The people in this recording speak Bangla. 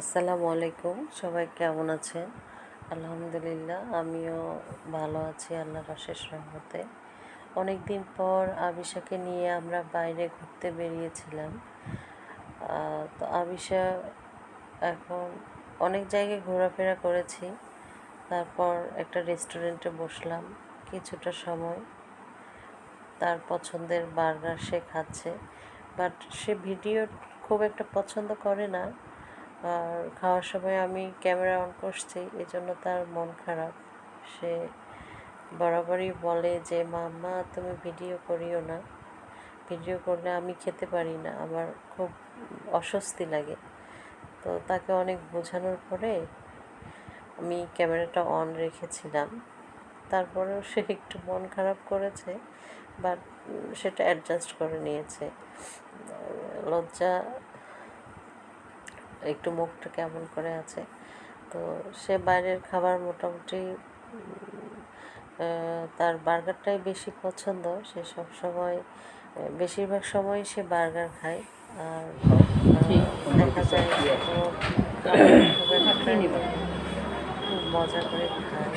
আসসালামু আলাইকুম। সবাই কেমন আছেন? আলহামদুলিল্লাহ, আমিও ভালো আছি আল্লাহর অশেষ রহমতে। অনেক দিন পর আবিশাকে নিয়ে আমরা বাইরে ঘুরতে বেরিয়েছিলাম। তো আবিশা এখন অনেক জায়গায় ঘোরাফেরা করেছি। তারপর একটা রেস্টুরেন্টে বসলাম কিছুটা সময়। তার পছন্দের বার্গার সে খাচ্ছে। বাট সে ভিডিও খুব একটা পছন্দ করে না। আর খাওয়ার সময় আমি ক্যামেরা অন করছি এই জন্য তার মন খারাপ। সে বরাবরই বলে যে, মাম্মা, তুমি ভিডিও করিও না। ভিডিও করলে আমি খেতে পারি না, আমার খুব অস্বস্তি লাগে। তো তাকে অনেক বোঝানোর পরে আমি ক্যামেরাটা অন রেখেছিলাম। তারপরেও সে একটু মন খারাপ করেছে, বাট সেটা অ্যাডজাস্ট করে নিয়েছে। লজ্জা একটু মুখটা কেমন করে আছে। তো সে বাইরের খাবার মোটামুটি তার বার্গারটাই বেশি পছন্দ। সে সব সময় বেশিরভাগ সময় সে বার্গার খায়। আর দেখা যায় মজা করে খায়।